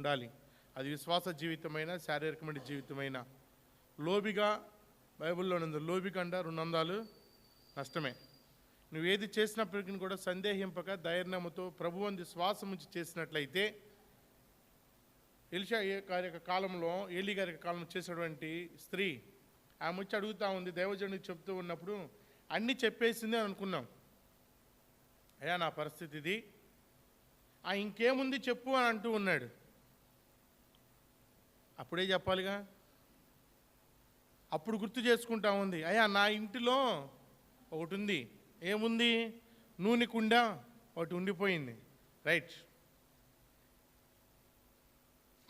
ఉండాలి. అది విశ్వాస జీవితమైన శారీరకమైన జీవితమైన. లోబిగా బైబిల్లో ఉంది లోబి రుణందాలు నష్టమే. నువ్వు ఏది చేసినప్పటికీ కూడా సందేహింపక ధైర్యముతో ప్రభు అంది శ్వాసం ఉంచి చేసినట్లయితే ఎలిషా గారి యొక్క కాలంలో ఏలి గారి యొక్క కాలంలో చేసినటువంటి స్త్రీ ఆమె వచ్చి అడుగుతూ ఉంది దైవజనుడికి చెప్తూ ఉన్నప్పుడు అన్నీ చెప్పేసింది అని అనుకున్నాం. అయ్యా నా పరిస్థితి ఇది. ఆ ఇంకేముంది చెప్పు అని అంటూ ఉన్నాడు. అప్పుడే చెప్పాలిగా. అప్పుడు గుర్తు చేసుకుంటా ఉంది. అయ్యా నా ఇంటిలో ఒకటి ఉంది ఏముంది? నూనె కుండ ఒకటి ఉండిపోయింది. రైట్.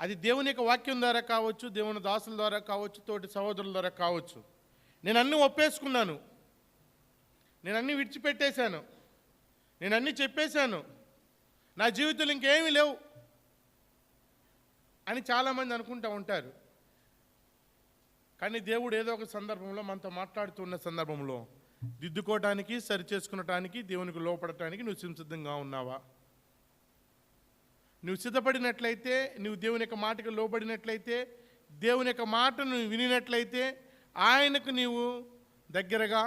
అది దేవుని యొక్క వాక్యం ద్వారా కావచ్చు దేవుని దాసుల ద్వారా కావచ్చు తోటి సహోదరుల ద్వారా కావచ్చు. నేను అన్నీ ఒప్పేసుకున్నాను. నేను అన్నీ విడిచిపెట్టేశాను. నేను అన్నీ చెప్పేశాను. నా జీవితంలో ఇంకేమీ లేవు. అని చాలామంది అనుకుంటూ ఉంటారు. కానీ దేవుడు ఏదో ఒక సందర్భంలో మనతో మాట్లాడుతున్న సందర్భంలో దిద్దుకోవటానికి సరి చేసుకునటానికి దేవునికి లోపడటానికి నువ్వు సిద్ధంగా ఉన్నావా? నువ్వు సిద్ధపడినట్లయితే నువ్వు దేవుని యొక్క మాటకు లోబడినట్లయితే దేవుని యొక్క మాటను వినినట్లయితే ఆయనకు నీవు దగ్గరగా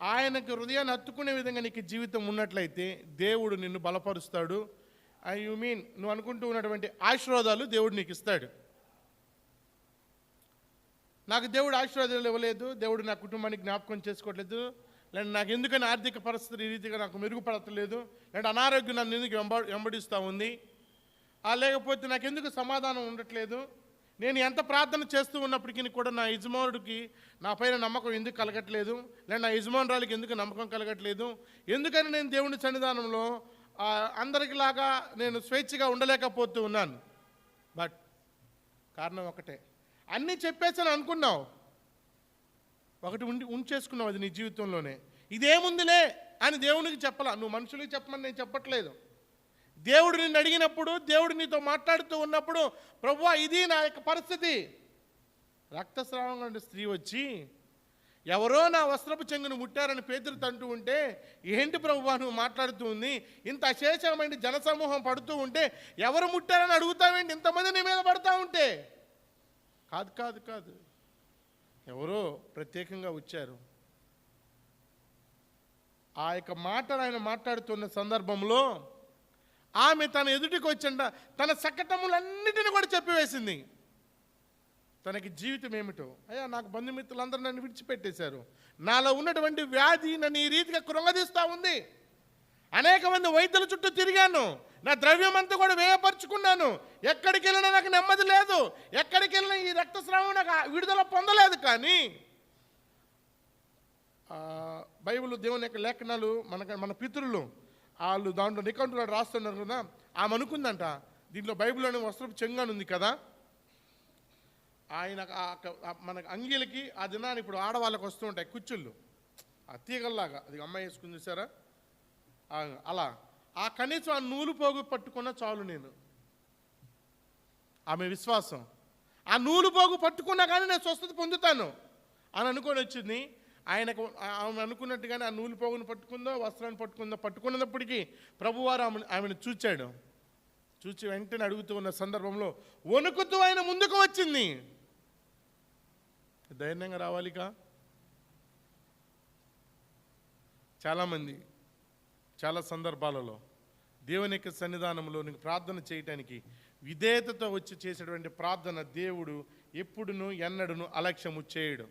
ఆయనకు హృదయాన్ని హత్తుకునే విధంగా నీకు జీవితం ఉన్నట్లయితే దేవుడు నిన్ను బలపరుస్తాడు. ఐ యు మీన్ నువ్వు అనుకుంటూ ఉన్నటువంటి ఆశీర్వాదాలు దేవుడు నీకు ఇస్తాడు. నాకు దేవుడు ఆశీర్వాదాలు ఇవ్వలేదు దేవుడు నా కుటుంబానికి జ్ఞాపకం చేసుకోవట్లేదు లేదా నాకు ఎందుకని ఆర్థిక పరిస్థితి ఈ రీతిగా నాకు మెరుగుపడతలేదు లేదా అనారోగ్యం నన్ను ఎందుకు వెంబ వెంబడిస్తూ ఉంది. ఆ లేకపోతే నాకు ఎందుకు సమాధానం ఉండట్లేదు? నేను ఎంత ప్రార్థన చేస్తూ ఉన్నప్పటికీ కూడా నా యజమానుడికి నా పైన నమ్మకం ఎందుకు కలగట్లేదు? లేదా నా యజమానురాలికి ఎందుకు నమ్మకం కలగట్లేదు? ఎందుకని నేను దేవుని సన్నిధానంలో అందరికిలాగా నేను స్వేచ్ఛగా ఉండలేకపోతూ ఉన్నాను. బట్ కారణం ఒకటే. అన్నీ చెప్పేసాను అనుకున్నావు. ఒకటి ఉండి ఉంచేసుకున్నావు అది నీ జీవితంలోనే. ఇదేముందిలే అని దేవునికి చెప్పాల. నువ్వు మనుషులకి చెప్పమని నేను చెప్పట్లేదు. దేవుడు నిన్ను అడిగినప్పుడు దేవుడు నీతో మాట్లాడుతూ ఉన్నప్పుడు ప్రభు ఇది నా యొక్క పరిస్థితి. రక్తస్రావం గల స్త్రీ వచ్చి ఎవరో నా వస్త్రపు చెంగును ముట్టారని పేతురు తంటూ ఉంటే ఏంటి ప్రభువా నువ్వు మాట్లాడుతూ ఉంది? ఇంత అశేషమైన జనసమూహం పడుతూ ఉంటే ఎవరు ముట్టారని అడుగుతావేంటి? ఇంతమంది నీ మీద పడతా ఉంటే? కాదు కాదు కాదు. ఎవరో ప్రత్యేకంగా వచ్చారు. ఆ యొక్క మాటలు ఆయన మాట్లాడుతున్న సందర్భంలో ఆమె తన ఎదుటికి వచ్చిండ తన సకటములన్నిటిని కూడా చెప్పివేసింది. తనకి జీవితం ఏమిటో? అయ్యా నాకు బంధుమిత్రులందరూ నన్ను విడిచిపెట్టేశారు. నాలో ఉన్నటువంటి వ్యాధి నన్ను ఈ రీతిగా కృంగదీస్తూ ఉంది. అనేక మంది వైద్యుల చుట్టూ తిరిగాను. నా ద్రవ్యం అంతా కూడా వేయపరుచుకున్నాను ఎక్కడికి వెళ్ళినా నాకు నెమ్మది లేదు. ఎక్కడికి వెళ్ళినా ఈ రక్తస్రావం నాకు విడుదల పొందలేదు కానీ ఆ, బైబిల్ దేవుని యొక్క లేఖనాలు మన మన పితరులు వాళ్ళు దాంట్లో నికంటులు రాస్తున్నారు కదా ఆమె అనుకుందంట దీంట్లో బైబిల్లోని వస్త్రపు చెంగానుంది కదా. ఆయన మన మనకు అంగీలకి ఆ దినాన్ని ఇప్పుడు ఆడవాళ్ళకి వస్తూ ఉంటాయి కుచ్చుళ్ళు. ఆ తీగల్లాగా. అది అమ్మాయి వేసుకుని చూసారా? అలా. ఆ కనీసం ఆ నూలు పోగు పట్టుకున్న చాలు నేను. ఆమె విశ్వాసం. ఆ నూలు పోగు పట్టుకున్నా కానీ నేను స్వస్థత పొందుతాను అని అనుకొని వచ్చింది. ఆయనకు ఆమె అనుకున్నట్టుగానే ఆ నూలు పోగును పట్టుకుందో వస్త్రాన్ని పట్టుకుందో పట్టుకున్నప్పటికీ ప్రభువారు ఆమె ఆమెను చూచాడు. చూచి వెంటనే అడుగుతూ ఉన్న సందర్భంలో వణుకుతూ ఆయన ముందుకు వచ్చింది. ధైర్యంగా రావాలిగా చాలామంది చాలా సందర్భాలలో దేవుని యొక్క సన్నిధానంలో నీకు ప్రార్థన చేయటానికి విధేయతతో వచ్చి చేసేటువంటి ప్రార్థన దేవుడు ఎప్పుడును ఎన్నడును అలక్ష్యము చేయడు.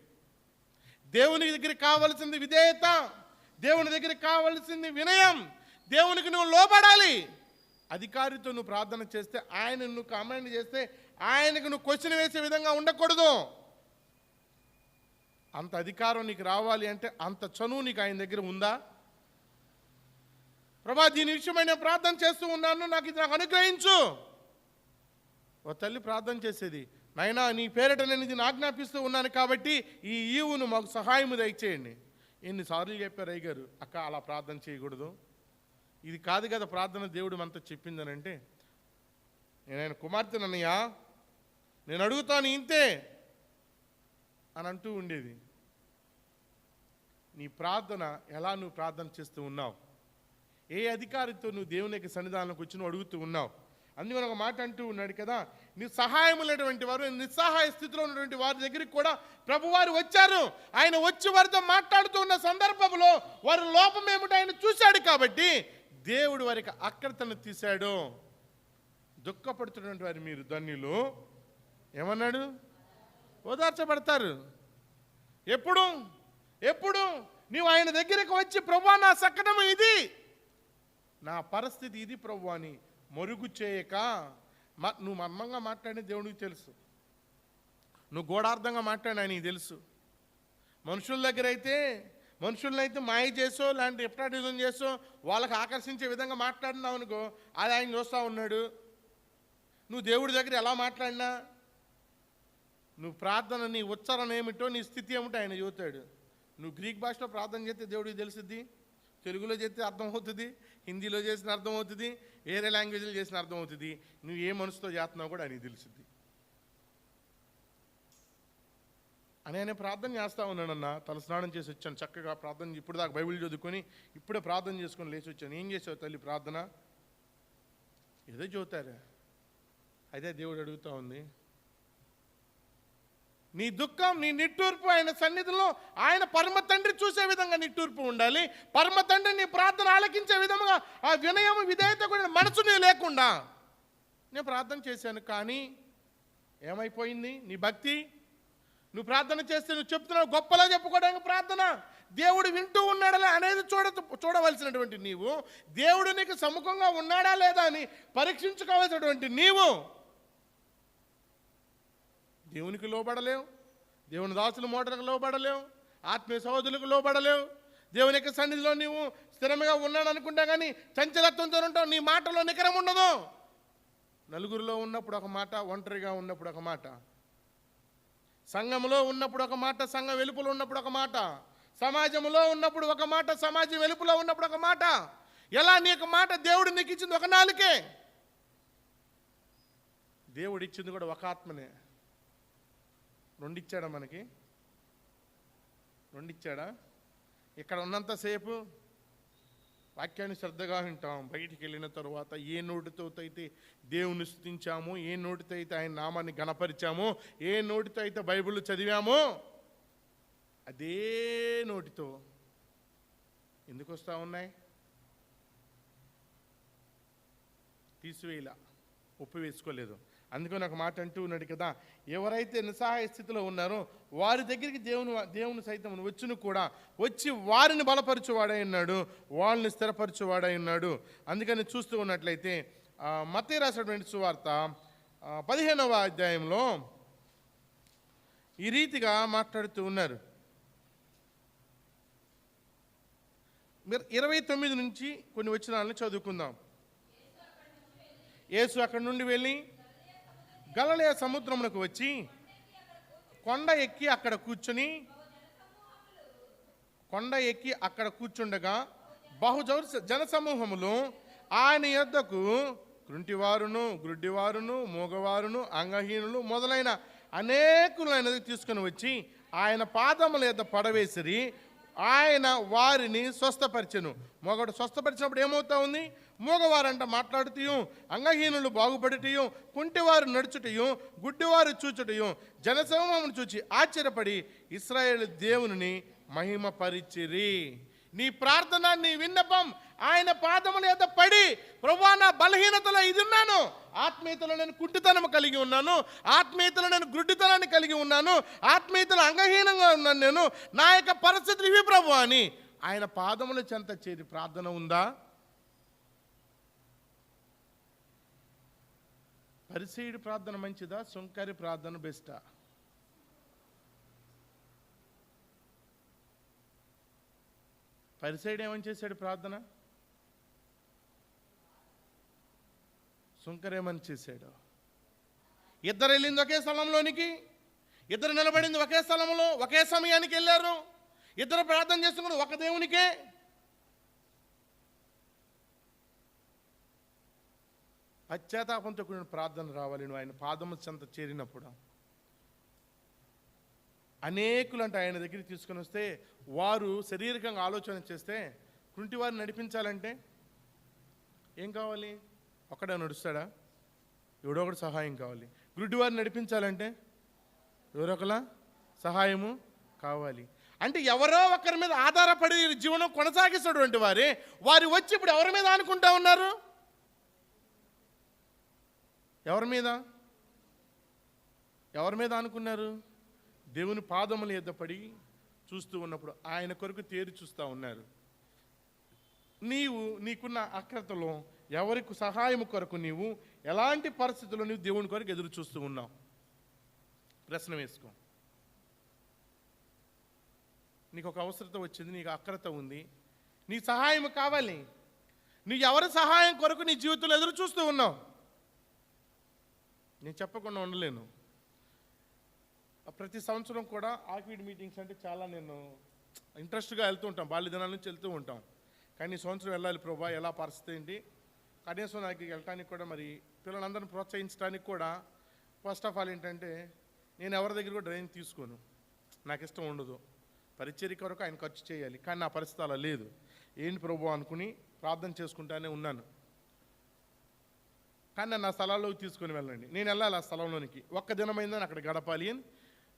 దేవుని దగ్గర కావలసింది విధేయత దేవుని దగ్గర కావలసింది వినయం. దేవునికి నువ్వు లోపడాలి అధికారితో నువ్వు ప్రార్థన చేస్తే ఆయన నువ్వు కమాండ్ చేస్తే ఆయనకు నువ్వు క్వశ్చన్ వేసే విధంగా ఉండకూడదు. అంత అధికారం నీకు రావాలి అంటే అంత చనువు నీకు ఆయన దగ్గర ఉందా? ప్రభా దీని విషయమై నేను ప్రార్థన చేస్తూ ఉన్నాను నాకు ఇది నాకు అనుగ్రహించు. ఓ తల్లి ప్రార్థన చేసేది నాయనా నీ పేరిట నేను ఇది ఆజ్ఞాపిస్తూ ఉన్నాను కాబట్టి ఈ ఈవును మాకు సహాయము దయచేయండి. ఎన్నిసార్లు చెప్పారు అయ్యగారు అక్క అలా ప్రార్థన చేయకూడదు. ఇది కాదు కదా ప్రార్థన దేవుడు అంతా చెప్పిందనంటే నేను ఆయన కుమార్తెనన్నయ్యా నేను అడుగుతాను ఇంతే అని అంటూ ఉండేది. నీ ప్రార్థన ఎలా నువ్వు ప్రార్థన చేస్తూ ఉన్నావు? ఏ అధికారితో నువ్వు దేవుని యొక్క సన్నిధానంలోకి వచ్చి నువ్వు అడుగుతూ ఉన్నావు? అందుకని ఒక మాట అంటూ ఉన్నాడు కదా నీ సహాయం లేనటువంటి వారు నిస్సహాయ స్థితిలో ఉన్నటువంటి వారి దగ్గరికి కూడా ప్రభువారు వచ్చారు. ఆయన వచ్చి వారితో మాట్లాడుతూ ఉన్న సందర్భంలో వారి లోపం ఏమిటో ఆయన చూశాడు కాబట్టి దేవుడు వారికి అక్రతను తీశాడు. దుఃఖపడుతున్నటువంటి వారు మీరు ధన్యులు. ఏమన్నాడు? ఓదార్చబడతారు. ఎప్పుడు? ఎప్పుడు? నీవు ఆయన దగ్గరికి వచ్చి ప్రభు నా సకటం ఇది. నా పరిస్థితి ఇది ప్రభు అని మరుగు చేయక మ- నువ్వు మర్మంగా మాట్లాడిన దేవునికి తెలుసు. నువ్వు గోడార్థంగా మాట్లాడిన ఆయనకి తెలుసు. మనుషుల దగ్గర అయితే మనుషులనైతే మాయ చేసో లాంటి ఎప్టాటిజం చేసో వాళ్ళకి ఆకర్షించే విధంగా మాట్లాడినావు అనుకో అది ఆయన చూస్తూ ఉన్నాడు. నువ్వు దేవుడి దగ్గర ఎలా మాట్లాడినా నువ్వు ప్రార్థన నీ ఉచ్చారణ ఏమిటో నీ స్థితి ఏమిటో ఆయన చూతాడు. నువ్వు గ్రీక్ భాషలో ప్రార్థన చేస్తే దేవుడికి తెలుస్తుంది తెలుగులో చేస్తే అర్థం అవుతుంది హిందీలో చేసిన అర్థం అవుతుంది వేరే లాంగ్వేజ్లో చేసిన అర్థం అవుతుంది నువ్వు ఏ మనసుతో చేస్తున్నావు కూడా ఆయనకి తెలుసుద్ది. అని ఆయన ప్రార్థన చేస్తా ఉన్నానన్న తలస్నానం చేసి వచ్చాను చక్కగా ప్రార్థన ఇప్పుడు దాకా బైబిల్ చదువుకొని ఇప్పుడే ప్రార్థన చేసుకొని లేచి వచ్చాను. ఏం చేసావు తల్లి ప్రార్థన? ఏదో చదువుతారా. అదే దేవుడు అడుగుతూ ఉంది నీ దుఃఖం నీ నిట్టూర్పు ఆయన సన్నిధిలో ఆయన పరమ తండ్రి చూసే విధంగా నిట్టూర్పు ఉండాలి. పరమ తండ్రి నీ ప్రార్థన ఆలకించే విధంగా ఆ వినయం విధేయత కూడా మనసు నీ లేకుండా. నేను ప్రార్థన చేశాను కానీ ఏమైపోయింది? నీ భక్తి? నువ్వు ప్రార్థన చేస్తే నువ్వు చెప్తున్నావు గొప్పలా చెప్పుకోవడానికి ప్రార్థన. దేవుడు వింటూ ఉన్నాడా అనేది చూడ చూడవలసినటువంటి నీవు. దేవుడు నీకు సముఖంగా ఉన్నాడా లేదా అని పరీక్షించుకోవాల్సినటువంటి నీవు. దేవునికి లోబడలేవు దేవుని దాసుల మోటలకు లోబడలేవు ఆత్మీయ సహోదరులకు లోబడలేవు దేవుని యొక్క సన్నిధిలో నీవు స్థిరంగా ఉన్నాడు అనుకుంటా కానీ చంచలత్వంతో ఉంటావు. నీ మాటలో నికరం ఉండదు. నలుగురిలో ఉన్నప్పుడు ఒక మాట ఒంటరిగా ఉన్నప్పుడు ఒక మాట. సంఘములో ఉన్నప్పుడు ఒక మాట సంఘం వెలుపులో ఉన్నప్పుడు ఒక మాట. సమాజంలో ఉన్నప్పుడు ఒక మాట సమాజం వెలుపులో ఉన్నప్పుడు ఒక మాట. ఎలా నీ యొక్క మాట దేవుడు నీకు ఇచ్చింది ఒక నాలుకే? దేవుడు ఇచ్చింది కూడా ఒక ఆత్మనే. రెండు ఇచ్చాడా మనకి? రెండు ఇచ్చాడా ఇక్కడ ఉన్నంతసేపు వాక్యాన్ని శ్రద్ధగా వింటాం. బయటికి వెళ్ళిన తర్వాత ఏ నోటితో అయితే దేవుని స్థుతించాము ఏ నోటితో అయితే ఆయన నామాన్ని గణపరిచామో ఏ నోటితో అయితే బైబిల్ చదివామో అదే నోటితో ఎందుకు వస్తూ ఉన్నాయి? తీసివేయలా ఉప్పు వేసుకోలేదు అందుకని ఒక మాట అంటూ ఉన్నాడు కదా ఎవరైతే నిస్సహాయ స్థితిలో ఉన్నారో వారి దగ్గరికి దేవుని దేవుని సైతం వచ్చును కూడా వచ్చి వారిని బలపరచువాడై ఉన్నాడు వాళ్ళని స్థిరపరచువాడై ఉన్నాడు. అందుకని చూస్తూ ఉన్నట్లయితే మతే రాసినటువంటి సువార్త పదిహేనవ అధ్యాయంలో ఈ రీతిగా మాట్లాడుతూ ఉన్నారు. మీరు ఇరవై తొమ్మిది నుంచి కొన్ని వచనాలను చదువుకుందాం. యేసు అక్కడి నుండి వెళ్ళి గలలే సముద్రమునకు వచ్చి కొండ ఎక్కి అక్కడ కూర్చుని కొండ ఎక్కి అక్కడ కూర్చుండగా బహుజౌ జనసమూహములు ఆయన యొద్దకు కృంటివారును గుడ్డివారును మూగవారును అంగహీనులు మొదలైన అనేకులైనది తీసుకొని వచ్చి ఆయన పాదముల యొక్క పడవేసిరి ఆయన వారిని స్వస్థపరిచెను. మొగడు స్వస్థపరిచినప్పుడు ఏమవుతా ఉంది? మూగవారంట మాట్లాడుతూ అంగహీనులు బాగుపడుటయు కుంటివారు నడుచుటయం గుడ్డివారు చూచుటయం జనసమూహమును చూచి ఆశ్చర్యపడి ఇస్రాయేల్ దేవుని మహిమపరిచిరి. నీ ప్రార్థన నీ విన్నపం ఆయన పాదముల యొక్క పడి ప్రభా నా బలహీనతలో ఇది ఉన్నాను. ఆత్మీయతలో నేను కుంటితనం కలిగి ఉన్నాను. ఆత్మీయతలో నేను గుడ్డితనాన్ని కలిగి ఉన్నాను. ఆత్మీయతలో అంగహీనంగా ఉన్నాను నేను. నా యొక్క పరిస్థితి ఇవి ప్రభు అని ఆయన పాదముల చెంత చేరి ప్రార్థన ఉందా? పరిసైడు ప్రార్థన మంచిదా సుంకరి ప్రార్థన బెస్టా? పరిసైడ్ ఏమని చేశాడు ప్రార్థన? సుంకర్ ఏమని చేశాడు? ఇద్దరు వెళ్ళింది ఒకే స్థలంలోనికి ఇద్దరు నిలబడింది ఒకే స్థలంలో ఒకే సమయానికి వెళ్ళారు. ఇద్దరు ప్రార్థన చేసుకుని ఒక దేవునికే. పశ్చాత్తాపంతో కూడిన ప్రార్థన రావాలి. నువ్వు ఆయన పాదము చెంత చేరినప్పుడు అనేకులంటే ఆయన దగ్గరికి తీసుకొని వస్తే వారు శారీరకంగా ఆలోచన చేస్తే కుంటి వారిని నడిపించాలంటే ఏం కావాలి? ఒక్కడే నడుస్తాడా? ఎవడో ఒకటి సహాయం కావాలి. గుడ్డివారిని నడిపించాలంటే ఎవరొకలా సహాయము కావాలి. అంటే ఎవరో ఒకరి మీద ఆధారపడి జీవనం కొనసాగిస్తున్నటువంటి వారే. వారు వచ్చి ఇప్పుడు ఎవరి మీద అనుకుంటా ఉన్నారు? ఎవరి మీద? ఎవరి మీద అనుకున్నారు? దేవుని పాదముల ఎద్ద పడి చూస్తూ ఉన్నప్పుడు ఆయన కొరకు తేరి చూస్తూ ఉన్నారు. నీవు నీకున్న అక్రతలో ఎవరికి సహాయం కొరకు నీవు ఎలాంటి పరిస్థితుల్లో నీవు దేవుని కొరకు ఎదురు చూస్తూ ఉన్నావు? ప్రశ్న వేసుకో. నీకు ఒక అవసరత వచ్చింది నీకు అక్రత ఉంది. నీ సహాయం కావాలి. నీ ఎవరి సహాయం కొరకు నీ జీవితంలో ఎదురు చూస్తూ ఉన్నావు? నేను చెప్పకుండా ఉండలేను. ప్రతి సంవత్సరం కూడా ఆక్విడ్ మీటింగ్స్ అంటే చాలా నేను ఇంట్రెస్ట్గా వెళ్తూ ఉంటాం. బాల్య దినాల నుంచి వెళ్తూ ఉంటాం. కానీ ఈ సంవత్సరం వెళ్ళాలి ప్రభా ఎలా పరిస్థితి ఏంటి? కనీసం నాకు వెళ్ళటానికి కూడా మరి పిల్లలందరిని ప్రోత్సహించడానికి కూడా ఫస్ట్ ఆఫ్ ఆల్ ఏంటంటే నేను ఎవరి దగ్గర కూడా డ్రైన్ తీసుకోను. నాకు ఇష్టం ఉండదు. పరిచర్య కొరకు ఆయన ఖర్చు చేయాలి. కానీ నా పరిస్థితి అలా లేదు. ఏంటి ప్రభు అనుకుని ప్రార్థన చేసుకుంటానే ఉన్నాను. కానీ నన్ను ఆ స్థలాల్లోకి తీసుకొని వెళ్ళండి. నేను వెళ్ళాలి ఆ స్థలంలోనికి. ఒక్క దినమైందని అక్కడ గడపాలి అని.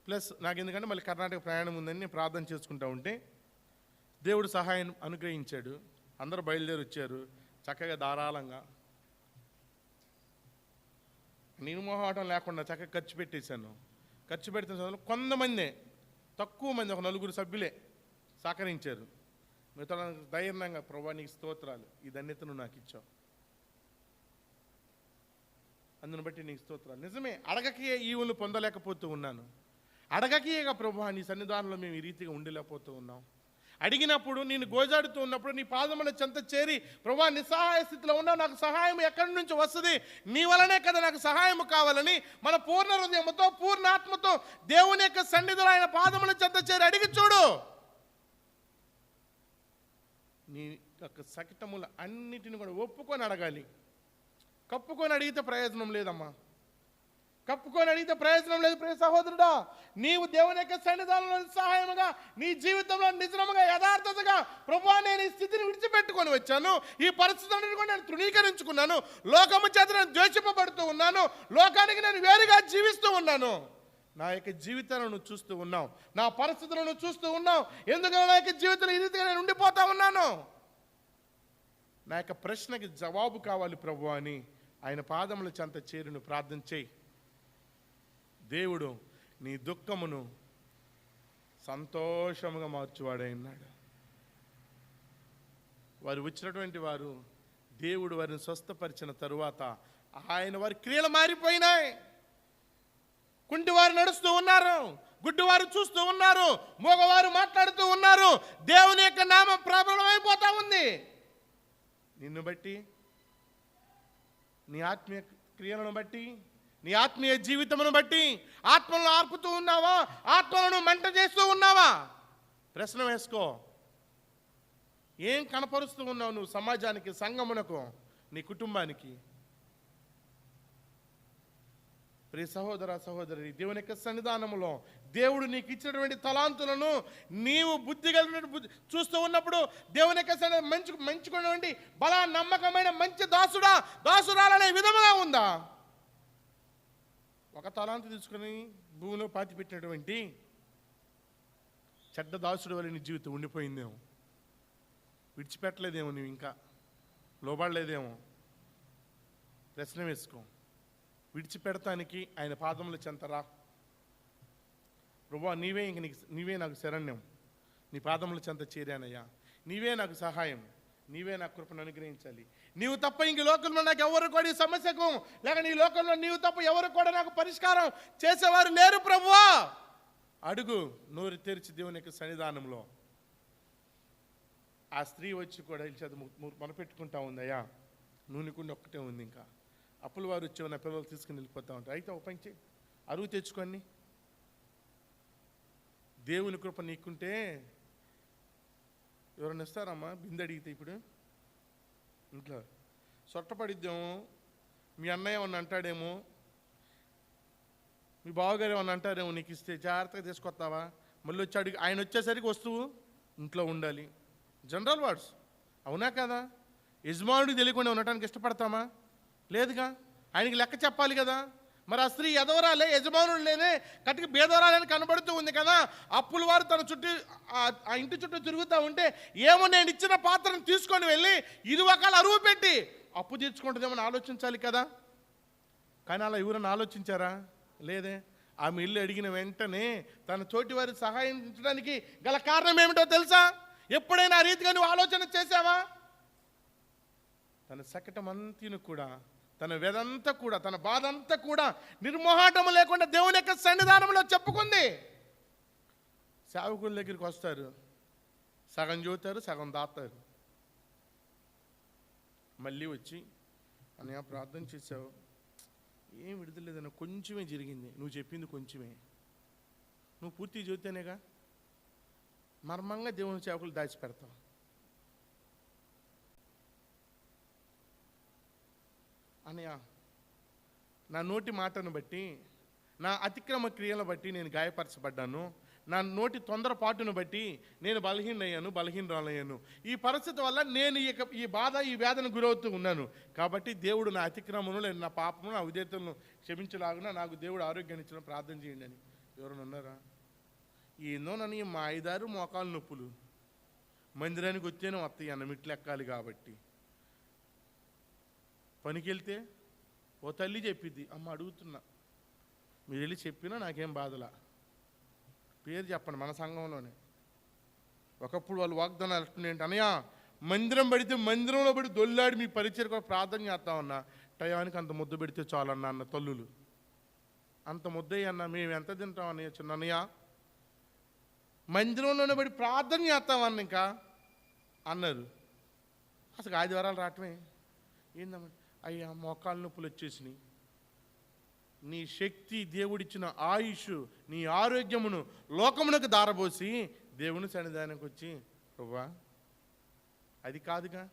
ప్లస్ నాకు ఎందుకంటే మళ్ళీ కర్ణాటక ప్రయాణం ఉందని నేను ప్రార్థన చేసుకుంటా ఉంటే దేవుడు సహాయం అనుగ్రహించాడు. అందరూ బయలుదేరి వచ్చారు. చక్కగా ధారాళంగా. నిర్మోహాటం లేకుండా చక్కగా ఖర్చు పెట్టేశాను. ఖర్చు పెడుతున్న సమయంలో కొంతమందే తక్కువ మంది ఒక నలుగురు సభ్యులే సహకరించారు. మిగతా ధైర్యంగా ప్రభా నీకు స్తోత్రాలు. ఈ ధన్యతను నాకు ఇచ్చావు. అందును బట్టి నీకు స్తోత్రాలు. నిజమే అడగకే ఈవులు పొందలేకపోతూ ఉన్నాను. అడగకేగా ప్రభు నీ సన్నిధానంలో మేము ఈ రీతిగా ఉండలేకపోతూ ఉన్నాం. అడిగినప్పుడు నేను గోజాడుతూ ఉన్నప్పుడు నీ పాదముల చెంత చేరి ప్రభా నిస్సహాయ స్థితిలో ఉన్నావు నాకు సహాయం ఎక్కడి నుంచి వస్తుంది? నీ వలనే కదా నాకు సహాయం కావాలని మన పూర్ణ హృదయంతో పూర్ణాత్మతో దేవుని యొక్క సన్నిధిలో ఆయన పాదముల చెంత చేరి అడిగి చూడు. నీ యొక్క సకిటముల అన్నిటిని కూడా ఒప్పుకొని అడగాలి. కప్పుకొని అడిగితే ప్రయోజనం లేదమ్మా. కప్పుకొని అడిగితే ప్రయోజనం లేదు ప్రియ సహోదరుడా. నీవు దేవుని యొక్క సన్నిధానంలో సహాయముగా నీ జీవితంలో నిజముగా యథార్థతగా ప్రభా నేను ఈ స్థితిని విడిచిపెట్టుకొని వచ్చాను. ఈ పరిస్థితులను కూడా నేను తృణీకరించుకున్నాను. లోకము చేత నేను ద్వేషింపబడుతూ ఉన్నాను. లోకానికి నేను వేరుగా జీవిస్తూ ఉన్నాను. నా యొక్క జీవితాలను నువ్వు చూస్తూ ఉన్నావు. నా పరిస్థితులను చూస్తూ ఉన్నావు. ఎందుకంటే నా యొక్క జీవితంలో ఈ రీతిగా నేను ఉండిపోతా ఉన్నాను? నా యొక్క ప్రశ్నకి జవాబు కావాలి ప్రభు అని. ఆయన పాదముల చెంత చేరును ప్రార్థన చేయి. దేవుడు నీ దుఃఖమును సంతోషముగా మార్చువాడై ఉన్నాడు వారు వచ్చినటువంటి వారు దేవుడు వారిని స్వస్థపరిచిన తరువాత ఆయన వారి క్రియలు మారిపోయినాయి. కుంటివారు నడుస్తూ ఉన్నారు గుడ్డివారు చూస్తూ ఉన్నారు మగవారు మాట్లాడుతూ ఉన్నారు. దేవుని యొక్క నామం ప్రబలమైపోతా ఉంది. నిన్ను బట్టి నీ ఆత్మీయ క్రియలను బట్టి నీ ఆత్మీయ జీవితమును బట్టి ఆత్మలను ఆర్పుతూ ఉన్నావా? ఆత్మలను మంట చేస్తూ ఉన్నావా? ప్రశ్న వేసుకో. ఏం కనపరుస్తూ ఉన్నావు నువ్వు సమాజానికి సంగమునకు నీ కుటుంబానికి? ప్రియ సహోదర సహోదరి దేవుని యొక్క సన్నిధానంలో దేవుడు నీకు ఇచ్చినటువంటి తలాంతులను నీవు బుద్ధి కలిగిన బుద్ధి చూస్తూ ఉన్నప్పుడు దేవుని యొక్క మంచి మంచుకున్నటువంటి బలా నమ్మకమైన మంచి దాసుడా దాసురాలనే విధముగా ఉందా? ఒక తలాంతు తీసుకుని భూమిలో పాతి పెట్టినటువంటి చెడ్డ దాసుడు వల్ల నీ జీవితం ఉండిపోయిందేమో. విడిచిపెట్టలేదేమో నువ్వు ఇంకా. లోబడలేదేమో. ప్రశ్న వేసుకో. విడిచిపెడతానికి ఆయన పాదముల చెంతరా ప్రభా నీవే ఇంక నీకు నీవే నాకు శరణ్యం. నీ పాదముల చెంత చేరానయ్యా. నీవే నాకు సహాయం. నీవే నాకు కృపను అనుగ్రహించాలి. నీవు తప్ప ఇంక లోకంలో నాకు ఎవరు కూడా ఈ సమస్యకు లేక నీ లోకంలో నీవు తప్ప ఎవరు కూడా నాకు పరిష్కారం చేసేవారు లేరు ప్రభువా అడుగు నోరు తెరిచి దేవుని యొక్క సన్నిధానంలో. ఆ స్త్రీ వచ్చి కూడా ఇచ్చేది మొనపెట్టుకుంటా ఉందయ్యా. నూనెకుండా ఒక్కటే ఉంది ఇంకా. అప్పుల వారు వచ్చి నా పిల్లలు తీసుకుని వెళ్ళిపోతా ఉంటారు. అయితే ఒక పని చేయి. అరువు తెచ్చుకోండి. దేవుని కృప నీకుంటే ఎవరైనా ఇస్తారమ్మా బిందె అడిగితే ఇప్పుడు. ఇంట్లో. సొట్టపడిద్దాము మీ అన్నయ్య ఏమన్నా అంటాడేమో? మీ బావగారు ఏమన్నా అంటారేమో నీకు ఇస్తే జాగ్రత్తగా తీసుకొస్తావా? మళ్ళీ వచ్చి అడిగి ఆయన వచ్చేసరికి వస్తువు ఇంట్లో ఉండాలి. General words. అవునా కదా? యజమానుడికి తెలియకుండా ఉండటానికి ఇష్టపడతామా? లేదుగా? ఆయనకి లెక్క చెప్పాలి కదా? మరి ఆ స్త్రీ ఎదవరాలే యజమానులు లేనే కటికి బేదవరాలని కనబడుతూ ఉంది కదా అప్పుల వారు తన చుట్టూ ఆ- ఇంటి చుట్టూ తిరుగుతూ ఉంటే ఏమో నేను ఇచ్చిన పాత్రను తీసుకొని వెళ్ళి ఇది ఒకళ్ళ అరువు పెట్టి అప్పు తీర్చుకుంటుందేమని ఆలోచించాలి కదా. కానీ అలా ఎవరైనా ఆలోచించారా? లేదే. ఆమె ఇల్లు అడిగిన వెంటనే తన తోటి వారి సహాయించడానికి గల కారణం ఏమిటో తెలుసా? ఎప్పుడైనా ఆ రీతిగా నువ్వు ఆలోచన చేసావా తన శకటమంతిని కూడా తన వెదంతా కూడా తన బాధ అంతా కూడా నిర్మోహాటము లేకుండా దేవుని యొక్క సన్నిధానంలో చెప్పుకుంది. సేవకుల దగ్గరికి వస్తారు. సగం చూతారు సగం దాతారు. మళ్ళీ వచ్చి అన్నయ్య ప్రార్థన చేసావు ఏం విడతలేదన్న కొంచెమే జరిగింది. నువ్వు చెప్పింది కొంచెమే. నువ్వు పూర్తి చూస్తేనేగా మర్మంగా దేవుని సేవకులు దాచిపెడతావు. అన్నయ్య నా నోటి మాటను బట్టి నా అతిక్రమ క్రియలను బట్టి నేను గాయపరచబడ్డాను. నా నోటి తొందరపాటును బట్టి నేను బలహీనయ్యాను బలహీనరాలయ్యాను. ఈ పరిస్థితి వల్ల నేను ఈ ఈ బాధ ఈ వేదన గురవుతూ ఉన్నాను. కాబట్టి దేవుడు నా అతిక్రమను లేదు నా పాపము నా ఉదేతలను క్షమించలాగున నాకు దేవుడు ఆరోగ్యాన్ని ఇచ్చిన ప్రార్థన చేయండి అని. ఎవరైనా ఉన్నారా? ఏందో నన్ను ఈ మా ఐదారు మోకాలు నొప్పులు. మందిరానికి వచ్చేనే వస్తాయి అన్న మెట్లు ఎక్కాలి కాబట్టి. పనికి వెళ్తే ఓ తల్లి చెప్పిద్ది అమ్మ అడుగుతున్నా. మీరు వెళ్ళి చెప్పినా నాకేం బాధలా. పేరు చెప్పండి మన సంఘంలోనే. ఒకప్పుడు వాళ్ళు వాగ్దానాలు అంటున్నాయి ఏంటి అనయా మందిరం పడితే మందిరంలో పడి దొల్లాడి మీ పరిచయం కూడా ప్రార్థన చేస్తామన్నా టయానికి అంత ముద్ద పెడితే చాలన్నా అన్న తల్లులు. అంత ముద్దయ్య అన్న మేము ఎంత తింటాం అన్నయ్య? చిన్న అన్నయ్య మందిరంలోనే పడి ప్రార్థన చేస్తామన్న ఇంకా. అన్నారు. అసలు ఆదివారాలు రావటమే. ఏందమ్మ? అయ్యా మోకాళ్ళ నొప్పులు వచ్చేసినాయి. నీ శక్తి దేవుడిచ్చిన ఆయుష్ నీ ఆరోగ్యమును లోకమునకు దారబోసి దేవుని సన్నిధానానికి వచ్చి ప్రభా అది కాదుగా.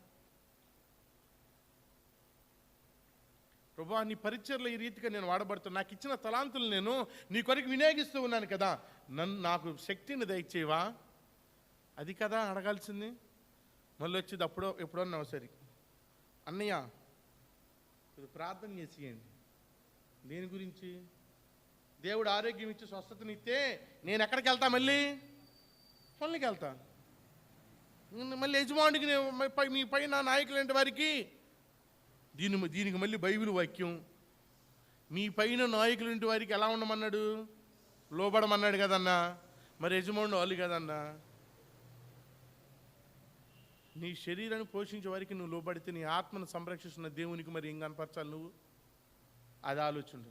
ప్రభా నీ పరిచయలో ఈ రీతిగా నేను వాడబడుతున్నా నాకు ఇచ్చిన తలాంతులు నేను నీ కొరకు వినియోగిస్తూ ఉన్నాను కదా. నన్ను నాకు శక్తిని దయచేవా అది కదా అడగాల్సింది. మళ్ళీ వచ్చేది అప్పుడో ఎప్పుడో సరే. అన్నయ్య ఇది ప్రార్థన చేసేయండి. దేని గురించి? దేవుడు ఆరోగ్యం ఇచ్చి స్వస్థతనిస్తే నేను ఎక్కడికి వెళ్తా మళ్ళీ? పనులకి వెళ్తా. మళ్ళీ యజమానికి మీ మీ పైన నాయకులంటి వారికి దీని దీనికి మళ్ళీ బైబిల్ వాక్యం. మీ పైన నాయకులంటి వారికి ఎలా ఉండమన్నాడు? లోబడమన్నాడు కదన్నా. మరి యజమానుడు వాళ్ళు కదన్నా. నీ శరీరాన్ని పోషించే వారికి నువ్వు లోబడితే నీ ఆత్మను సంరక్షిస్తున్న దేవునికి మరి ఏం కనపరచాలి నువ్వు? అది ఆలోచన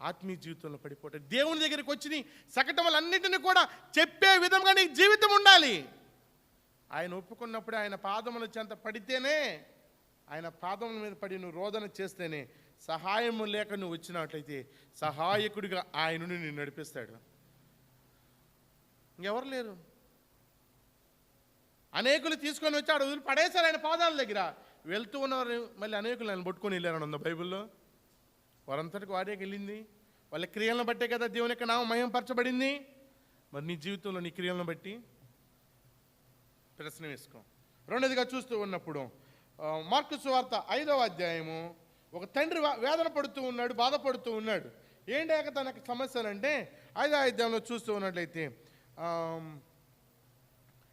ఆత్మీయ జీవితంలో పడిపోతే దేవుని దగ్గరికి వచ్చి నీ సకటములన్నింటినీ కూడా చెప్పే విధంగా నీ జీవితం ఉండాలి. ఆయన ఒప్పుకున్నప్పుడే ఆయన పాదముల చెంత పడితేనే ఆయన పాదముల మీద పడి నువ్వు రోదన చేస్తేనే సహాయము లేక నువ్వు వచ్చినట్లయితే సహాయకుడిగా ఆయనను నిన్ను నడిపిస్తాడు. ఇంకెవరు లేరు? అనేకులు తీసుకొని వచ్చి ఆడ వదిలి పడేశారు ఆయన పాదాల దగ్గర. వెళ్తూ ఉన్నవారు మళ్ళీ అనేకులు ఆయన పట్టుకొని వెళ్ళారని ఉంది బైబిల్లో? వారంతటికి వాడేకి వెళ్ళింది. వాళ్ళ క్రియలను బట్టే కదా దేవుని యొక్క నామం మయంపరచబడింది మరి నీ జీవితంలో నీ క్రియలను బట్టి ప్రశ్న వేసుకో. రెండోదిగా చూస్తూ ఉన్నప్పుడు మార్కు సువార్త ఐదవ అధ్యాయము ఒక తండ్రి వేదన పడుతూ ఉన్నాడు బాధపడుతూ ఉన్నాడు. ఏంటి తనకు సమస్యలు అంటే ఐదవ అధ్యాయంలో చూస్తూ ఉన్నట్లయితే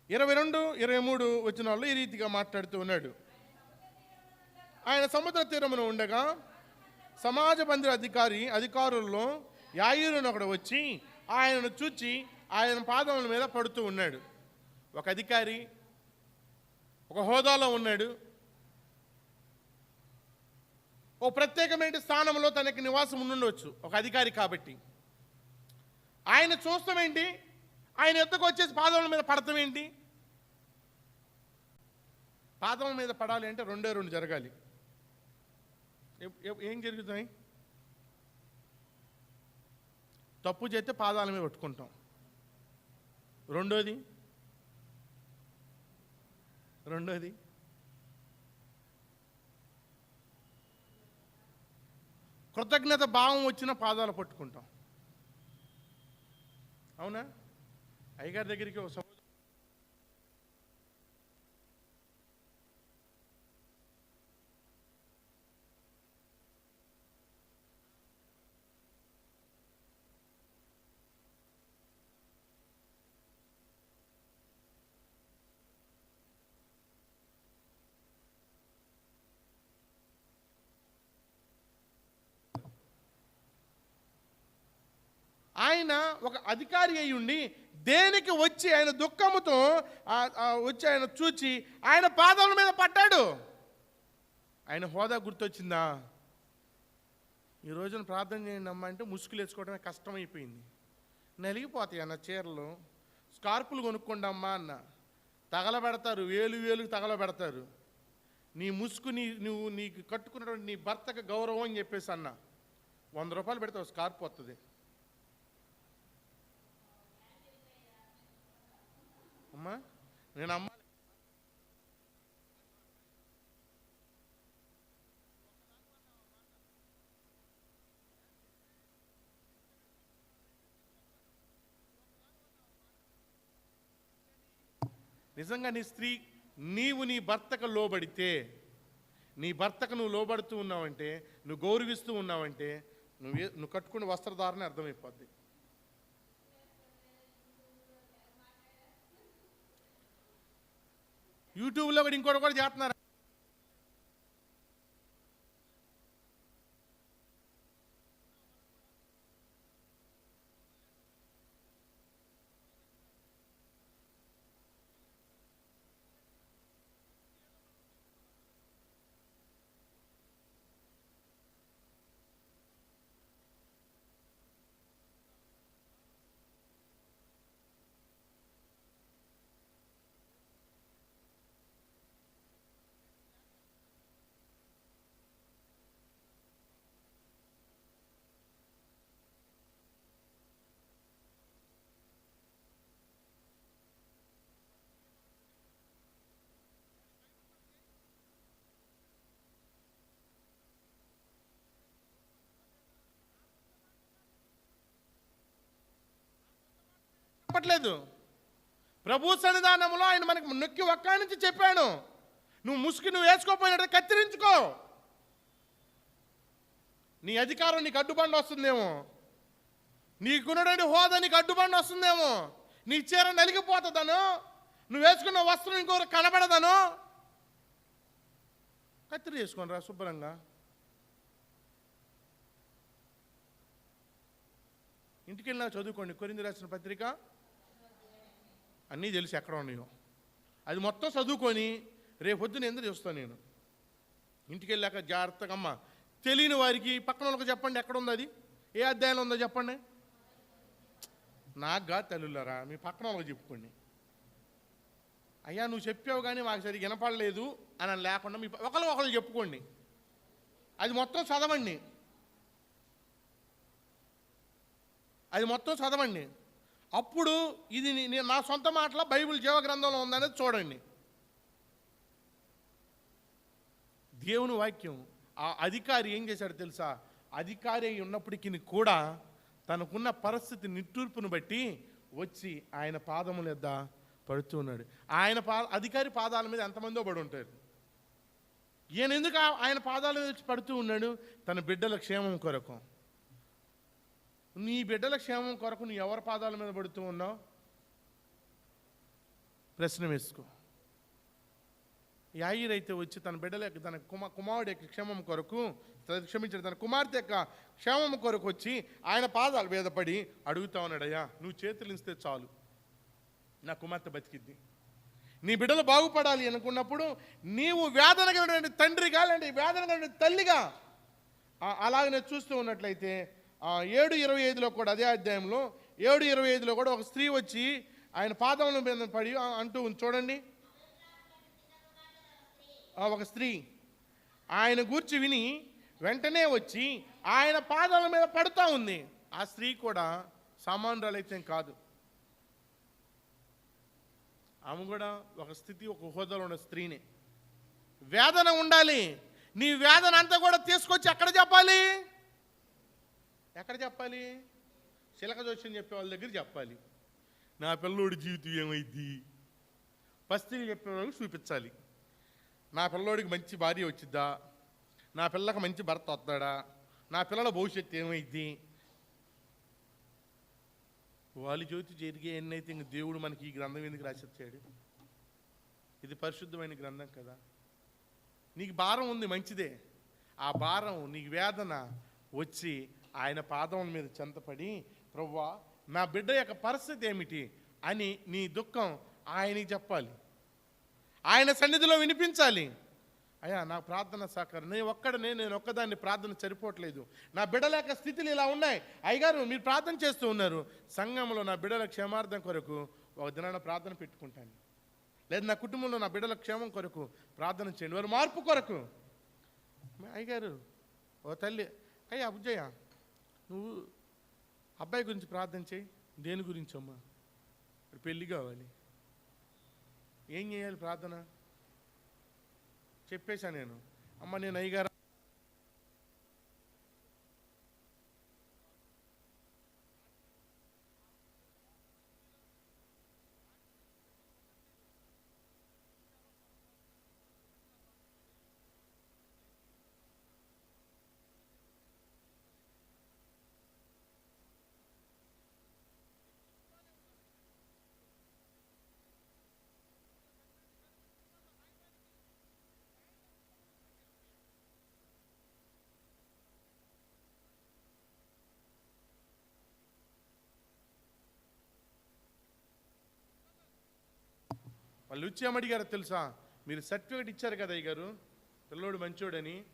ఇరవై రెండు ఇరవై మూడు వచ్చిన వాళ్ళు ఈ రీతిగా మాట్లాడుతూ ఉన్నాడు. ఆయన సముద్ర తీరమున ఉండగా సమాజ మందిర అధికారి అధికారుల్లో యాయూరుని ఒకడు వచ్చి ఆయనను చూచి ఆయన పాదముల మీద పడుతూ ఉన్నాడు. ఒక అధికారి ఒక హోదాలో ఉన్నాడు. ఓ ప్రత్యేకమైన స్థానంలో తనకి నివాసం ఉండుండవచ్చు ఒక అధికారి కాబట్టి. ఆయన చూస్తామేంటి ఆయన ఎద్దకు వచ్చేసి పాదముల మీద పడతాం ఏంటి? పాదం మీద పడాలి అంటే రెండే రెండు జరగాలి. ఏం జరుగుతాయి? తప్పు చేస్తే పాదాల మీద పట్టుకుంటాం. రెండోది? రెండోది? కృతజ్ఞత భావం వచ్చిన పాదాలు పట్టుకుంటాం. అవునా? అయ్యగారి దగ్గరికి ఒక ఆయన ఒక అధికారి అయి ఉండి దేనికి వచ్చి ఆయన దుఃఖముతో వచ్చి ఆయన చూచి ఆయన పాదముల మీద పట్టాడు ఆయన హోదా గుర్తొచ్చిందా? ఈ రోజున ప్రార్థన చేయండి అమ్మా అంటే ముసుగులేసుకోవడమే కష్టమైపోయింది. నలిగిపోతాయి అన్న చీరలు. స్కార్పులు కొనుక్కోండి అమ్మా అన్న. తగలబెడతారు వేలు వేలు తగలబెడతారు. నీ ముసుగు నీ నువ్వు నీకు కట్టుకున్నటువంటి నీ భర్తకు గౌరవం అని చెప్పేసి అన్న. వంద రూపాయలు పెడితే స్కార్ప్ వస్తుంది అమ్మా నేను అమ్మ నిజంగా నీ స్త్రీ నీవు నీ భర్తకు లోబడితే నీ భర్తకు నువ్వు లోబడుతూ ఉన్నావంటే నువ్వు గౌరవిస్తూ ఉన్నావంటే నువ్వు నువ్వు కట్టుకునే వస్త్రధారణ అర్థమైపోద్ది. యూట్యూబ్లో కూడా ఇంకోటి కూడా చేస్తున్నారు. చెప్పట్లేదు. ప్రభు సన్నిధానంలో ఆయన మనకి నొక్కి ఒక్క నుంచి చెప్పాను నువ్వు ముసుగు నువ్వు వేసుకోపోయినట్టు కత్తిరించుకో. నీ అధికారం నీకు అడ్డుబండి వస్తుందేమో. నీకున్నటువంటి హోదా నీకు అడ్డుబండి వస్తుందేమో. నీ చీర నలిగిపోతుందను. నువ్వు వేసుకున్న వస్త్రం ఇంకొకరు కనబడదను. కత్తిరి వేసుకోండి రా శుభ్రంగా. ఇంటికి వెళ్ళినా చదువుకోండి. కొరింది రాసిన పత్రిక. అన్నీ తెలిసి ఎక్కడ ఉన్నాయో. అది మొత్తం చదువుకొని రేపొద్దున ఎందుకు చూస్తాను నేను. ఇంటికి వెళ్ళాక జాగ్రత్తగా అమ్మ తెలియని వారికి పక్కన వాళ్ళకి చెప్పండి ఎక్కడ ఉంది అది? ఏ అధ్యాయంలో ఉందో చెప్పండి. నాకుగా తల్లులరా మీ పక్కన వాళ్ళకి చెప్పుకోండి. అయ్యా నువ్వు చెప్పావు కానీ మాకు సరిగ్గా వినపడలేదు అని అని లేకుండా మీ ఒకరు ఒకరు చెప్పుకోండి. అది మొత్తం చదవండి. అది మొత్తం చదవండి. అప్పుడు ఇది నా సొంత మాటలో బైబిల్ జీవ గ్రంథంలో ఉందనేది చూడండి. దేవుని వాక్యం ఆ అధికారి ఏం చేశాడు తెలుసా? అధికారి అయి ఉన్నప్పటికీ కూడా తనకున్న పరిస్థితి నిట్టూర్పును బట్టి వచ్చి ఆయన పాదముల యొద్ద పడుతూ ఉన్నాడు. ఆయన పా అధికారి పాదాల మీద ఎంతమందో పడి ఉంటారు. ఈయన ఎందుకు ఆయన పాదాల మీద వచ్చి పడుతూ ఉన్నాడు? తన బిడ్డల క్షేమం కొరకు. నీ బిడ్డల క్షేమం కొరకు నువ్వు ఎవరి పాదాల మీద పడుతూ ఉన్నావు? ప్రశ్న వేసుకో. యాయిర్ అయితే వచ్చి తన బిడ్డల యొక్క తన కుమ కుమారుడు యొక్క క్షేమం కొరకు తన క్షమించిన తన కుమార్తె యొక్క క్షేమం కొరకు వచ్చి ఆయన పాదాలు వేదపడి అడుగుతా ఉన్నాడయ్యా నువ్వు చేతులు ఇస్తే చాలు. నా కుమార్తె బతికిద్ది. నీ బిడ్డలు బాగుపడాలి అనుకున్నప్పుడు నీవు వేదన కలిగినటువంటి తండ్రిగా లేదంటే వేదన కలిగిన తల్లిగా అలాగనే చూస్తూ ఉన్నట్లయితే ఏడు ఇరవై ఐదులో కూడా అదే అధ్యాయంలో ఏడు ఇరవై ఐదులో కూడా ఒక స్త్రీ వచ్చి ఆయన పాదముల మీద పడి అంటూ ఉంది. చూడండి. ఒక స్త్రీ ఆయన గూర్చి విని వెంటనే వచ్చి ఆయన పాదాల మీద పడుతూ ఉంది. ఆ స్త్రీ కూడా సామాన్యురాలైతే కాదు. ఆమె కూడా ఒక స్థితి ఒక హోదాలో ఉన్న స్త్రీనే. వేదన ఉండాలి. నీ వేదన అంతా కూడా తీసుకొచ్చి ఎక్కడ చెప్పాలి? ఎక్కడ చెప్పాలి? శిలక జోష్యం చెప్పే వాళ్ళ దగ్గర చెప్పాలి. నా పిల్లోడి జీవితం ఏమైద్ది? పరిస్థితిని చెప్పే వాళ్ళకి చూపించాలి. నా పిల్లోడికి మంచి భార్య వచ్చిద్దా? నా పిల్లకి మంచి భర్త వస్తాడా? నా పిల్లల భవిష్యత్తు ఏమైద్ది? వాళ్ళ జ్యోతి జరిగే ఎన్నైతే ఇంక దేవుడు మనకి ఈ గ్రంథం ఎందుకు రాసిచ్చాడు? ఇది పరిశుద్ధమైన గ్రంథం కదా. నీకు భారం ఉంది మంచిదే. ఆ భారం నీకు వేదన వచ్చి ఆయన పాదం మీద చెంతపడి ప్రవ్వా నా బిడ్డ యొక్క పరిస్థితి ఏమిటి? అని నీ దుఃఖం ఆయనకి చెప్పాలి. ఆయన సన్నిధిలో వినిపించాలి. అయ్యా నా ప్రార్థన సహకారం నేను ఒక్కడనే నేను ఒక్కదాన్ని ప్రార్థన సరిపోవట్లేదు. నా బిడ్డల యొక్క స్థితిలు ఇలా ఉన్నాయి. అయ్యగారు మీరు ప్రార్థన చేస్తూ ఉన్నారు. సంఘంలో నా బిడ్డల క్షేమార్థం కొరకు ఒక దినాన ప్రార్థన పెట్టుకుంటాను. లేదు నా కుటుంబంలో నా బిడ్డల క్షేమం కొరకు ప్రార్థన చేయండి. వారి మార్పు కొరకు. అయ్యగారు ఓ తల్లి అయ్యా అబ్జయ్య నువ్వు అబ్బాయి గురించి ప్రార్థన చేయి. దేని గురించి అమ్మా ఇప్పుడు పెళ్ళి కావాలి. ఏం చేయాలి ప్రార్థన? చెప్పేశా నేను. అమ్మ నేను అయ్యగారు వాళ్ళు వచ్చి ఏమడిగారో తెలుసా? మీరు సర్టిఫికేట్ ఇచ్చారు కదా గారు పిల్లోడు మంచోడని.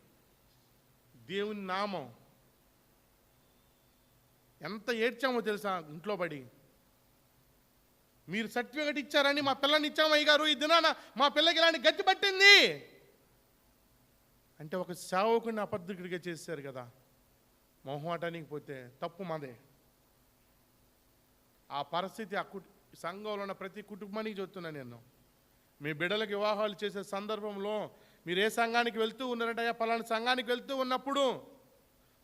దేవుని నామం. ఎంత ఏడ్చామో తెలుసా ఇంట్లో పడి? మీరు సర్టిఫికేట్ ఇచ్చారని మా పిల్లని ఇచ్చాము అయ్య గారు ఈ దినాన మా పిల్లకి ఇలాంటి గట్టి పట్టింది. అంటే ఒక సేవకుని అబద్ధకుడిగా చేశారు కదా. మొహమాటానికి పోతే తప్పు మాదే. ఆ పరిస్థితి ఆ కుట్ సంఘంలో ఉన్న ప్రతి కుటుంబానికి చెప్తున్నాను నేను. మీ బిడ్డలకు వివాహాలు చేసే సందర్భంలో మీరు ఏ సంఘానికి వెళ్తూ ఉన్నారంటే అయ్యా పలానా సంఘానికి వెళ్తూ ఉన్నప్పుడు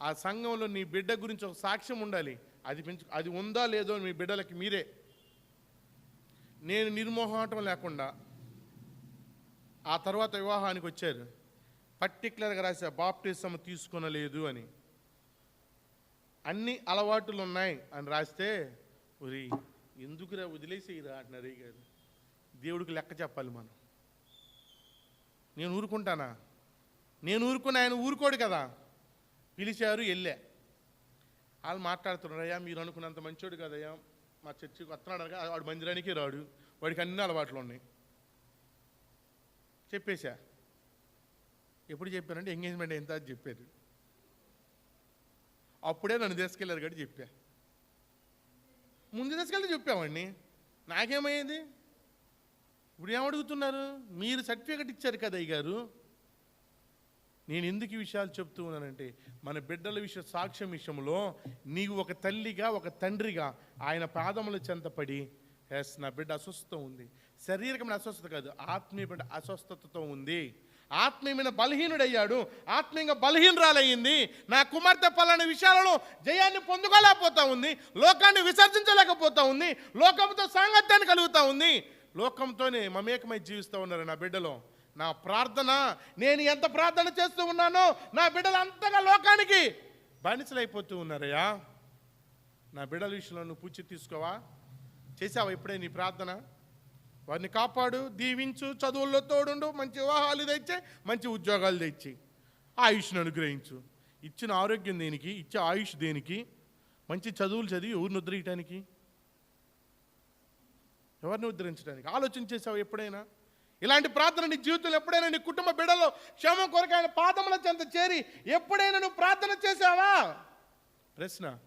ఆ సంఘంలో నీ బిడ్డ గురించి ఒక సాక్ష్యం ఉండాలి. అది పెంచు అది ఉందా లేదో మీ బిడ్డలకి మీరే. నేను నిర్మోహాటం లేకుండా ఆ తర్వాత వివాహానికి వచ్చారు. పర్టికులర్గా రాసే బాప్టిజం తీసుకొనలేదు అని. అన్ని అలవాట్లు ఉన్నాయి అని రాస్తే ఒరి ఎందుకురా వదిలేసేయరా అంటున్నారు గారు. దేవుడికి లెక్క చెప్పాలి మనం. నేను ఊరుకుంటానా? నేను ఊరుకుని ఆయన ఊరుకోడు కదా. పిలిచారు వెళ్ళా. వాళ్ళు మాట్లాడుతున్నారు అయ్యా మీరు అనుకున్నంత మంచోడు కదయ్యా. మా చర్చికి వస్తున్నాడు అనగా వాడు మందిరానికి రాడు. వాడికి అన్ని అలవాట్లు ఉన్నాయి. చెప్పేశా. ఎప్పుడు చెప్పానంటే ఎంగేజ్మెంట్ ఎంత అది చెప్పారు. అప్పుడే నన్ను తీసుకెళ్ళారు కాబట్టి చెప్పా. ముందు తీసుకెళ్ళి చెప్పామండి. నాకేమయ్యేది ఇప్పుడు ఏమడుగుతున్నారు? మీరు సర్టిఫికెట్ ఇచ్చారు కదా అయ్య గారు నేను ఎందుకు ఈ విషయాలు చెప్తూ ఉన్నానంటే మన బిడ్డల విషయ సాక్ష్యం విషయంలో నీవు ఒక తల్లిగా ఒక తండ్రిగా ఆయన పాదముల చెంతపడి ఎస్ నా బిడ్డ అస్వస్థత ఉంది. శారీరకమైన అస్వస్థత కాదు ఆత్మీయమైన అస్వస్థతతో ఉంది. ఆత్మీయమైన బలహీనుడయ్యాడు ఆత్మీయంగా బలహీనరాలయ్యింది. నా కుమార్తె పలాని విషయాలలో జయాన్ని పొందుకోలేకపోతా ఉంది లోకాన్ని విసర్జించలేకపోతా ఉంది లోకంతో సాంగత్యాన్ని కలుగుతా ఉంది. లోకంతోనే మమేకమై జీవిస్తూ ఉన్నారు నా బిడ్డలో. నా ప్రార్థన నేను ఎంత ప్రార్థన చేస్తూ ఉన్నానో నా బిడ్డలు అంతగా లోకానికి బానిసలైపోతూ ఉన్నారయ్యా. నా బిడ్డల విషయంలో నువ్వు పూచి తీసుకోవా? చేసావా ఇప్పుడే నీ ప్రార్థన? వారిని కాపాడు దీవించు చదువుల్లో తోడుండు మంచి వివాహాలు తెచ్చి మంచి ఉద్యోగాలు తెచ్చి ఆయుష్ను అనుగ్రహించు. ఇచ్చిన ఆరోగ్యం దేనికి? ఇచ్చే ఆయుష్ దేనికి? మంచి చదువులు చదివి ఊరిని ఉద్ధరించడానికి ఎవరిని ఉద్ధరించడానికి? ఆలోచన చేసావు ఎప్పుడైనా? ఇలాంటి ప్రార్థన నీ జీవితంలో ఎప్పుడైనా నీ కుటుంబ బిడలో క్షేమం కొరకు ఆయన పాదముల చెంత చేరి ఎప్పుడైనా నువ్వు ప్రార్థన చేసావా ప్రశ్న.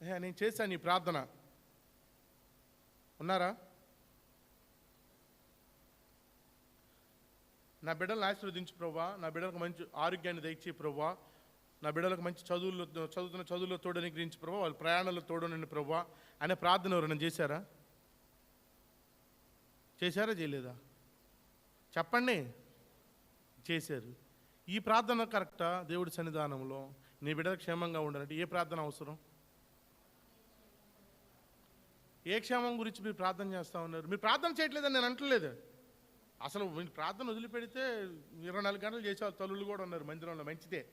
నేను చేశాను ఈ ప్రార్థన. ఉన్నారా? నా బిడ్డలను ఆశీర్వదించు ప్రభా. నా బిడ్డలకు మంచి ఆరోగ్యాన్ని దయచే ప్రభా. నా బిడ్డలకు మంచి చదువుల్లో చదువుతున్న చదువుల్లో తోడని గ్రహించి ప్రభావ వాళ్ళ ప్రయాణాల్లో తోడనండి ప్రభావ అనే ప్రార్థన ఎవరైనా చేశారా? చేశారా చేయలేదా? చెప్పండి. చేశారు. ఈ ప్రార్థన కరెక్టా? దేవుడి సన్నిధానంలో నీ బిడ్డలు క్షేమంగా ఉండాలంటే ఏ ప్రార్థన అవసరం? ఏ క్షేమం గురించి మీరు ప్రార్థన చేస్తూ ఉన్నారు? మీరు ప్రార్థన చేయట్లేదని నేను అంటలేదు. అసలు మీరు ప్రార్థన వదిలిపెడితే ఇరవై నాలుగు గంటలు చేసే తల్లులు కూడా ఉన్నారు మందిరంలో. మంచిదే.